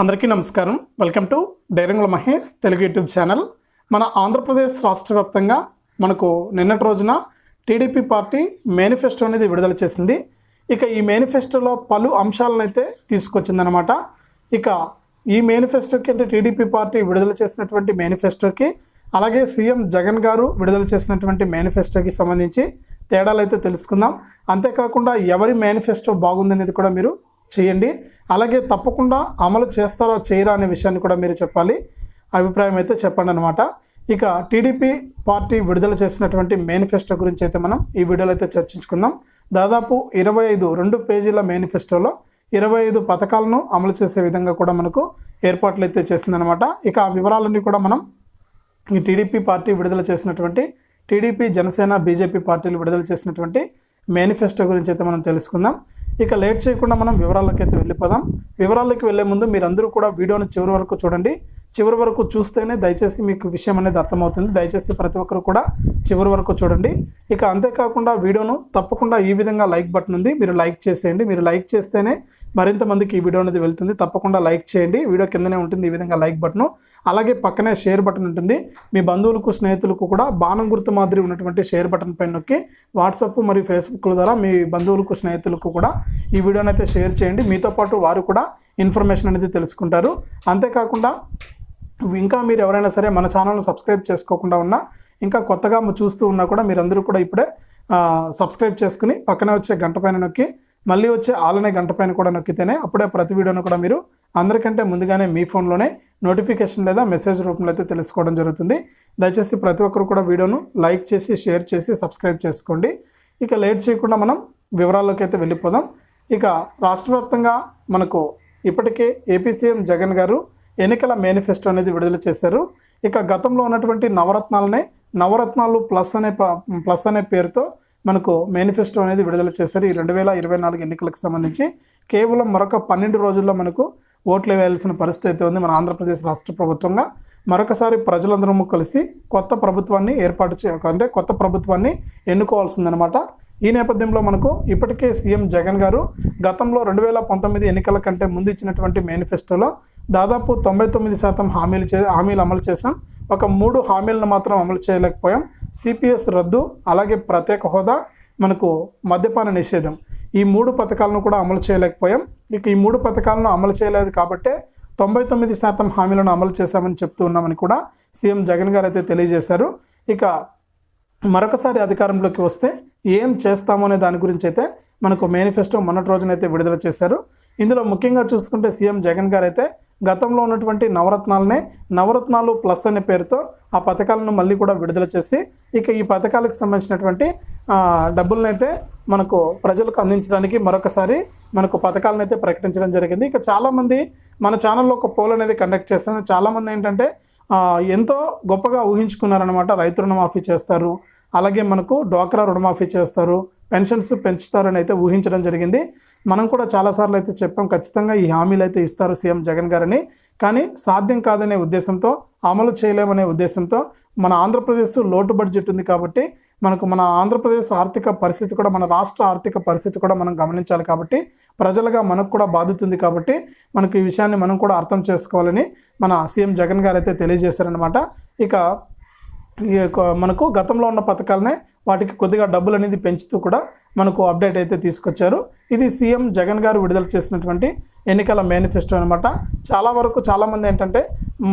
అందరికీ నమస్కారం. Welcome to డైరంగుల మహేష్ తెలుగు యూట్యూబ్ ఛానల్. మన ఆంధ్రప్రదేశ్ రాష్ట్ర వ్యాప్తంగా మనకు నిన్నటి రోజున టీడీపీ పార్టీ మేనిఫెస్టో అనేది విడుదల చేసింది. ఇక ఈ మేనిఫెస్టోలో పలు అంశాలను అయితే తీసుకొచ్చిందనమాట ఇక ఈ మేనిఫెస్టోకి అంటే టీడీపీ పార్టీ విడుదల చేసినటువంటి మేనిఫెస్టోకి అలాగే సీఎం జగన్ గారు విడుదల చేసినటువంటి మేనిఫెస్టోకి సంబంధించి తేడాలు అయితే తెలుసుకుందాం. అంతేకాకుండా ఎవరి మేనిఫెస్టో బాగుందనేది కూడా మీరు చేయండి. అలాగే తప్పకుండా అమలు చేస్తారా చేయరా అనే విషయాన్ని కూడా మీరు చెప్పాలి. అభిప్రాయం అయితే చెప్పండి అనమాట ఇక టీడీపీ పార్టీ విడుదల చేసినటువంటి మేనిఫెస్టో గురించి అయితే మనం ఈ వీడియోలో అయితే చర్చించుకుందాం. దాదాపు ఇరవై ఐదు రెండు పేజీల మేనిఫెస్టోలో ఇరవై ఐదు పథకాలను అమలు చేసే విధంగా కూడా మనకు ఏర్పాట్లు అయితే చేసిందనమాట ఇక ఆ వివరాలన్నీ కూడా మనం ఈ టీడీపీ పార్టీ విడుదల చేసినటువంటి టీడీపీ జనసేన బీజేపీ పార్టీలు విడుదల చేసినటువంటి మేనిఫెస్టో గురించి అయితే మనం తెలుసుకుందాం. ఇక లేట్ చేయకుండా మనం వివరాల్లోకి అయితే వెళ్ళిపోదాం. వివరాల్లోకి వెళ్ళే ముందు మీరందరూ కూడా వీడియోని చివరి వరకు చూడండి. చివరి వరకు చూస్తేనే దయచేసి మీకు విషయం అనేది అర్థమవుతుంది. దయచేసి ప్రతి ఒక్కరు కూడా చివరి వరకు చూడండి. ఇక అంతేకాకుండా వీడియోను తప్పకుండా ఈ విధంగా లైక్ బటన్ ఉంది. మీరు లైక్ చేసేయండి. మీరు లైక్ చేస్తేనే మరింత మందికి ఈ వీడియో అనేది వెళ్తుంది. తప్పకుండా లైక్ చేయండి. వీడియో కిందనే ఉంటుంది ఈ విధంగా లైక్ బటన్. అలాగే పక్కనే షేర్ బటన్ ఉంటుంది. మీ బంధువులకు స్నేహితులకు కూడా బాణం గుర్తు మాదిరి ఉన్నటువంటి షేర్ బటన్ పైన నొక్కి వాట్సాప్ మరియు ఫేస్బుక్ల ద్వారా మీ బంధువులకు స్నేహితులకు కూడా ఈ వీడియోనైతే అయితే షేర్ చేయండి. మీతో పాటు వారు కూడా ఇన్ఫర్మేషన్ అనేది తెలుసుకుంటారు. అంతేకాకుండా ఇంకా మీరు ఎవరైనా సరే మన ఛానల్ను సబ్స్క్రైబ్ చేసుకోకుండా ఉన్నా ఇంకా కొత్తగా చూస్తూ ఉన్నా కూడా మీరందరూ కూడా ఇప్పుడే సబ్స్క్రైబ్ చేసుకుని పక్కనే వచ్చే గంట పైన నొక్కి మళ్ళీ వచ్చే ఆలనే గంట పైన కూడా నొక్కితేనే అప్పుడే ప్రతి వీడియోను కూడా మీరు అందరికంటే ముందుగానే మీ ఫోన్లోనే నోటిఫికేషన్ లేదా మెసేజ్ రూపంలో అయితే తెలుసుకోవడం జరుగుతుంది. దయచేసి ప్రతి ఒక్కరు కూడా వీడియోను లైక్ చేసి షేర్ చేసి సబ్స్క్రైబ్ చేసుకోండి. ఇక లేట్ చేయకుండా మనం వివరాల్లోకి అయితే వెళ్ళిపోదాం. ఇక రాష్ట్ర వ్యాప్తంగా మనకు ఇప్పటికే ఏపీ సీఎం జగన్ గారు ఎన్నికల మేనిఫెస్టో అనేది విడుదల చేశారు. ఇక గతంలో ఉన్నటువంటి నవరత్నాలనే నవరత్నాలు ప్లస్ అనే ప- ప్లస్ అనే పేరుతో మనకు మేనిఫెస్టో అనేది విడుదల చేశారు. ఈ రెండు వేల ఇరవై నాలుగు ఎన్నికలకు సంబంధించి కేవలం మరొక పన్నెండు రోజుల్లో మనకు ఓట్లు వేయాల్సిన పరిస్థితి అయితే ఉంది మన ఆంధ్రప్రదేశ్ రాష్ట్ర ప్రభుత్వంగా. మరొకసారి ప్రజలందరము కలిసి కొత్త ప్రభుత్వాన్ని ఏర్పాటు చే అంటే కొత్త ప్రభుత్వాన్ని ఎన్నుకోవాల్సిందనమాట. ఈ నేపథ్యంలో మనకు ఇప్పటికే సీఎం జగన్ గారు గతంలో రెండు వేల పంతొమ్మిది ఎన్నికల కంటే ముందు ఇచ్చినటువంటి మేనిఫెస్టోలో దాదాపు తొంభై తొమ్మిది శాతం హామీలు చే హామీలు అమలు చేశాం. ఒక మూడు హామీలను మాత్రం అమలు చేయలేకపోయాం. సిపిఎస్ రద్దు అలాగే ప్రత్యేక హోదా మనకు మద్యపాన నిషేధం. ఈ మూడు పథకాలను కూడా అమలు చేయలేకపోయాం. ఇక ఈ మూడు పథకాలను అమలు చేయలేదు కాబట్టే తొంభై తొమ్మిది శాతం హామీలను అమలు చేశామని చెప్తూ ఉన్నామని కూడా సీఎం జగన్ గారు అయితే తెలియజేశారు. ఇక మరొకసారి అధికారంలోకి వస్తే ఏం చేస్తామో అనే దాని గురించి అయితే మనకు మేనిఫెస్టో మొన్నటి రోజునైతే విడుదల చేశారు. ఇందులో ముఖ్యంగా చూసుకుంటే సీఎం జగన్ గారు అయితే గతంలో ఉన్నటువంటి నవరత్నాలనే నవరత్నాలు ప్లస్ అనే పేరుతో ఆ పథకాలను మళ్ళీ కూడా విడుదల చేసి ఇక ఈ పథకాలకు సంబంధించినటువంటి డబ్బులనైతే అయితే మనకు ప్రజలకు అందించడానికి మరొకసారి మనకు పథకాలను అయితే ప్రకటించడం జరిగింది. ఇక చాలామంది మన ఛానల్లో ఒక పోల్ అనేది కండక్ట్ చేస్తాను చాలామంది ఏంటంటే ఎంతో గొప్పగా ఊహించుకున్నారనమాట రైతు రుణమాఫీ చేస్తారు. అలాగే మనకు డ్వాక్రా రుణమాఫీ చేస్తారు. పెన్షన్స్ పెంచుతారని అయితే ఊహించడం జరిగింది. మనం కూడా చాలాసార్లు అయితే చెప్పాం ఖచ్చితంగా ఈ హామీలు అయితే ఇస్తారు సీఎం జగన్ గారని. కానీ సాధ్యం కాదనే ఉద్దేశంతో అమలు చేయలేమనే ఉద్దేశంతో మన ఆంధ్రప్రదేశ్ లోటు బడ్జెట్ ఉంది కాబట్టి మనకు మన ఆంధ్రప్రదేశ్ ఆర్థిక పరిస్థితి కూడా మన రాష్ట్ర ఆర్థిక పరిస్థితి కూడా మనం గమనించాలి కాబట్టి ప్రజలుగా మనకు కూడా బాధ్యత కాబట్టి మనకు ఈ విషయాన్ని మనం కూడా అర్థం చేసుకోవాలని మన సీఎం జగన్ గారు అయితే తెలియజేశారనమాట ఇక ఈ మనకు గతంలో ఉన్న పథకాలనే వాటికి కొద్దిగా డబ్బులు అనేది పెంచుతూ కూడా మనకు అప్డేట్ అయితే తీసుకొచ్చారు. ఇది సీఎం జగన్ గారు విడుదల చేసినటువంటి ఎన్నికల మేనిఫెస్టో అనమాట చాలా వరకు చాలామంది ఏంటంటే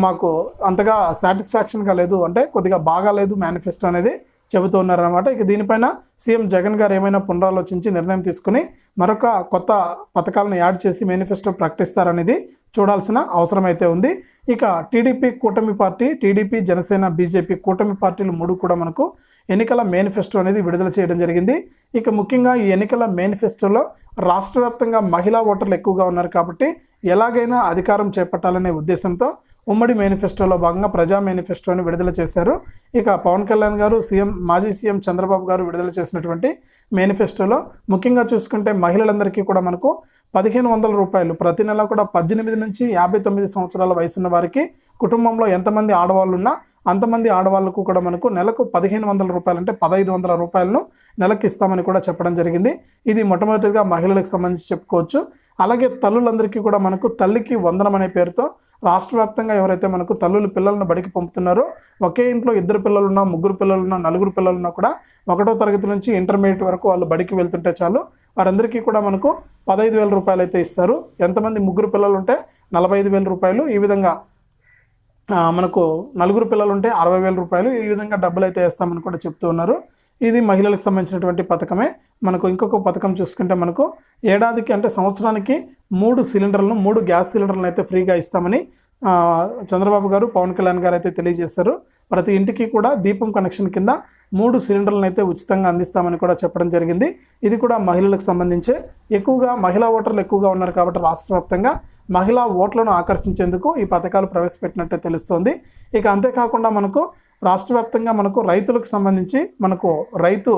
మాకు అంతగా సాటిస్ఫాక్షన్గా లేదు అంటే కొద్దిగా బాగాలేదు మేనిఫెస్టో అనేది చెబుతూ ఉన్నారనమాట ఇక దీనిపైన సీఎం జగన్ గారు ఏమైనా పునరాలోచించి నిర్ణయం తీసుకుని మరొక కొత్త పథకాలను యాడ్ చేసి మేనిఫెస్టో ప్రకటిస్తారనేది చూడాల్సిన అవసరం అయితే ఉంది. ఇక టీడీపీ కూటమి పార్టీ టీడీపీ జనసేన బీజేపీ కూటమి పార్టీలు మూడు కూడా మనకు ఎన్నికల మేనిఫెస్టో అనేది విడుదల చేయడం జరిగింది. ఇక ముఖ్యంగా ఈ ఎన్నికల మేనిఫెస్టోలో రాష్ట్ర వ్యాప్తంగా మహిళా ఓటర్లు ఎక్కువగా ఉన్నారు కాబట్టి ఎలాగైనా అధికారం చేపట్టాలనే ఉద్దేశంతో ఉమ్మడి మేనిఫెస్టోలో భాగంగా ప్రజా మేనిఫెస్టోని విడుదల చేశారు. ఇక పవన్ కళ్యాణ్ గారు సీఎం మాజీ సీఎం చంద్రబాబు గారు విడుదల చేసినటువంటి మేనిఫెస్టోలో ముఖ్యంగా చూసుకుంటే మహిళలందరికీ కూడా మనకు పదిహేను వందల రూపాయలు. ప్రతి నెల కూడా పద్దెనిమిది నుంచి యాభై తొమ్మిది సంవత్సరాల వయసున్న వారికి కుటుంబంలో ఎంతమంది ఆడవాళ్ళు ఉన్నా అంతమంది ఆడవాళ్ళకు కూడా మనకు నెలకు పదిహేను వందల రూపాయలు అంటే పదహైదు వందల రూపాయలను నెలకు ఇస్తామని కూడా చెప్పడం జరిగింది. ఇది మొట్టమొదటిగా మహిళలకు సంబంధించి చెప్పుకోవచ్చు. అలాగే తల్లులందరికీ కూడా మనకు తల్లికి వందనం అనే పేరుతో రాష్ట్ర వ్యాప్తంగా ఎవరైతే మనకు తల్లులు పిల్లలను బడికి పంపుతున్నారో ఒకే ఇంట్లో ఇద్దరు పిల్లలున్నా ముగ్గురు పిల్లలున్నా నలుగురు పిల్లలున్నా కూడా ఒకటో తరగతి నుంచి ఇంటర్మీడియట్ వరకు వాళ్ళు బడికి వెళ్తుంటే చాలు వారందరికీ కూడా మనకు పదహైదు వేల రూపాయలు అయితే ఇస్తారు. ఎంతమంది ముగ్గురు పిల్లలు ఉంటే నలభై ఐదు వేల రూపాయలు ఈ విధంగా మనకు నలుగురు పిల్లలు ఉంటే అరవై వేల రూపాయలు ఈ విధంగా డబ్బులు అయితే వేస్తామని కూడా చెప్తూ ఉన్నారు. ఇది మహిళలకు సంబంధించినటువంటి పథకమే. మనకు ఇంకొక పథకం చూసుకుంటే మనకు ఏడాదికి అంటే సంవత్సరానికి మూడు సిలిండర్లను మూడు గ్యాస్ సిలిండర్లను అయితే ఫ్రీగా ఇస్తామని చంద్రబాబు గారు పవన్ కళ్యాణ్ గారు అయితే తెలియజేశారు. ప్రతి ఇంటికి కూడా దీపం కనెక్షన్ కింద మూడు సిలిండర్లను అయితే ఉచితంగా అందిస్తామని కూడా చెప్పడం జరిగింది. ఇది కూడా మహిళలకు సంబంధించే. ఎక్కువగా మహిళా ఓటర్లు ఎక్కువగా ఉన్నారు కాబట్టి రాష్ట్ర వ్యాప్తంగా మహిళా ఓట్లను ఆకర్షించేందుకు ఈ పథకాలు ప్రవేశపెట్టినట్టు తెలుస్తోంది. ఇక అంతేకాకుండా మనకు రాష్ట్ర వ్యాప్తంగా మనకు రైతులకు సంబంధించి మనకు రైతు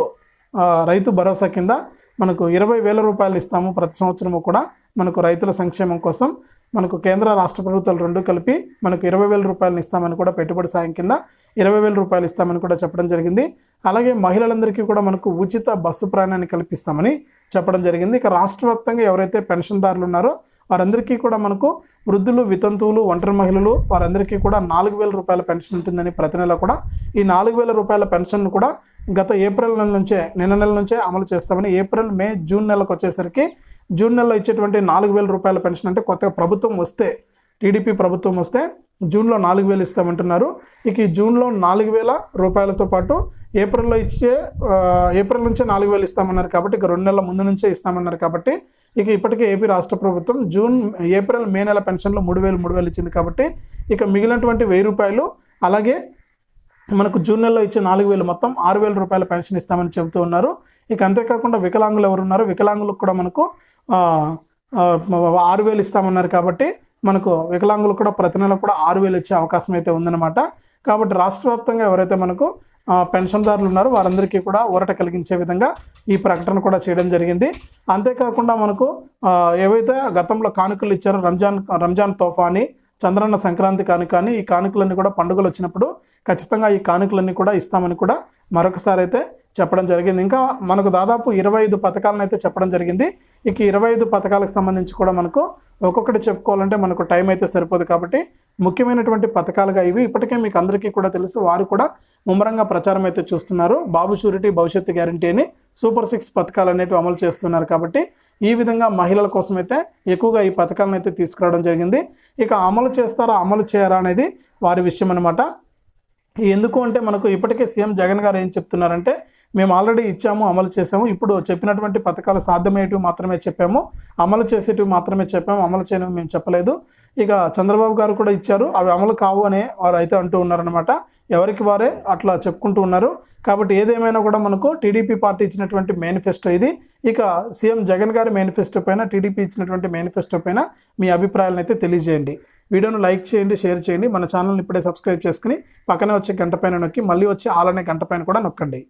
రైతు భరోసా కింద మనకు ఇరవై వేల రూపాయలు ఇస్తాము ప్రతి సంవత్సరము కూడా మనకు రైతుల సంక్షేమం కోసం. మనకు కేంద్ర రాష్ట్ర ప్రభుత్వాలు రెండు కలిపి మనకు ఇరవై వేల రూపాయలు ఇస్తామని కూడా పెట్టుబడి సాయం కింద ఇరవై వేల రూపాయలు ఇస్తామని కూడా చెప్పడం జరిగింది. అలాగే మహిళలందరికీ కూడా మనకు ఉచిత బస్సు ప్రయాణాన్ని కల్పిస్తామని చెప్పడం జరిగింది. ఇక రాష్ట్ర వ్యాప్తంగా ఎవరైతే పెన్షన్దారులు ఉన్నారో వారందరికీ కూడా మనకు వృద్ధులు వితంతువులు ఒంటరి మహిళలు వారందరికీ కూడా నాలుగు వేల రూపాయల పెన్షన్ ఉంటుందని ప్రతి నెల కూడా ఈ నాలుగు వేల రూపాయల పెన్షన్ను కూడా గత ఏప్రిల్ నెల నుంచే నిన్న నెల నుంచే అమలు చేస్తామని ఏప్రిల్ మే జూన్ నెలకు వచ్చేసరికి జూన్ నెలలో ఇచ్చేటువంటి నాలుగు వేల రూపాయల పెన్షన్ అంటే కొత్తగా ప్రభుత్వం వస్తే టీడీపీ ప్రభుత్వం వస్తే జూన్లో నాలుగు వేలు ఇస్తామంటున్నారు. ఇక ఈ జూన్లో నాలుగు వేల రూపాయలతో పాటు ఏప్రిల్లో ఇచ్చే ఏప్రిల్ నుంచే నాలుగు వేలు ఇస్తామన్నారు కాబట్టి ఇక రెండు నెలల ముందు నుంచే ఇస్తామన్నారు కాబట్టి ఇక ఇప్పటికే ఏపీ రాష్ట్ర ప్రభుత్వం జూన్ ఏప్రిల్ మే నెల పెన్షన్లో మూడు వేలు మూడు వేలు ఇచ్చింది కాబట్టి ఇక మిగిలినటువంటి వెయ్యి రూపాయలు అలాగే మనకు జూన్ నెలలో ఇచ్చే నాలుగు వేలు మొత్తం ఆరు వేల రూపాయల పెన్షన్ ఇస్తామని చెబుతూ ఉన్నారు. ఇక అంతేకాకుండా వికలాంగులు ఎవరు ఉన్నారు వికలాంగులకు కూడా మనకు ఆరు వేలు ఇస్తామన్నారు కాబట్టి మనకు వికలాంగులు కూడా ప్రతి నెల కూడా ఆరు వేలు ఇచ్చే అవకాశం అయితే ఉందన్నమాట. కాబట్టి రాష్ట్ర వ్యాప్తంగా ఎవరైతే మనకు పెన్షన్దారులు ఉన్నారో వారందరికీ కూడా ఊరట కలిగించే విధంగా ఈ ప్రకటన కూడా చేయడం జరిగింది. అంతేకాకుండా మనకు ఏవైతే గతంలో కానుకలు ఇచ్చారో రంజాన్ రంజాన్ తోఫా అని చంద్రన్న సంక్రాంతి కానుక అని ఈ కానుకలన్నీ కూడా పండుగలు వచ్చినప్పుడు ఖచ్చితంగా ఈ కానుకలన్నీ కూడా ఇస్తామని కూడా మరొకసారి అయితే చెప్పడం జరిగింది. ఇంకా మనకు దాదాపు ఇరవై ఐదు పథకాలను అయితే చెప్పడం జరిగింది. ఇక ఇరవై ఐదు పథకాలకు సంబంధించి కూడా మనకు ఒక్కొక్కటి చెప్పుకోవాలంటే మనకు టైం అయితే సరిపోదు కాబట్టి ముఖ్యమైనటువంటి పథకాలుగా ఇవి. ఇప్పటికే మీకు అందరికీ కూడా తెలుసు. వారు కూడా ముమ్మరంగా ప్రచారం అయితే చూస్తున్నారు. బాబు షూరిటీ భవిష్యత్తు గ్యారంటీ అని సూపర్ సిక్స్ పథకాలు అనేటివి అమలు చేస్తున్నారు కాబట్టి ఈ విధంగా మహిళల కోసం అయితే ఎక్కువగా ఈ పథకాలను అయితే తీసుకురావడం జరిగింది. ఇక అమలు చేస్తారా అమలు చేయరా అనేది వారి విషయం అనమాట ఎందుకు అంటే మనకు ఇప్పటికే సీఎం జగన్ గారు ఏం చెప్తున్నారంటే మేము ఆల్రెడీ ఇచ్చాము అమలు చేసాము ఇప్పుడు చెప్పినటువంటి పథకాలు సాధ్యమయ్యేటివి మాత్రమే చెప్పాము. అమలు చేసేటివి మాత్రమే చెప్పాము. అమలు చేయనివి మేము చెప్పలేదు. ఇక చంద్రబాబు గారు కూడా ఇచ్చారు. అవి అమలు కావు అనే వారు అయితే అంటూ ఉన్నారనమాట ఎవరికి వారే అట్లా చెప్పుకుంటూ ఉన్నారు. కాబట్టి ఏదేమైనా కూడా మనకు టీడీపీ పార్టీ ఇచ్చినటువంటి మేనిఫెస్టో ఇది. ఇక సీఎం జగన్ గారి మేనిఫెస్టో పైన టీడీపీ ఇచ్చినటువంటి మేనిఫెస్టో పైన మీ అభిప్రాయాలను అయితే తెలియజేయండి. వీడియోను లైక్ చేయండి షేర్ చేయండి. మన ఛానల్ని ఇప్పుడే సబ్స్క్రైబ్ చేసుకుని పక్కనే వచ్చే గంట పైన నొక్కి మళ్ళీ వచ్చే ఆలనే గంట పైన కూడా నొక్కండి.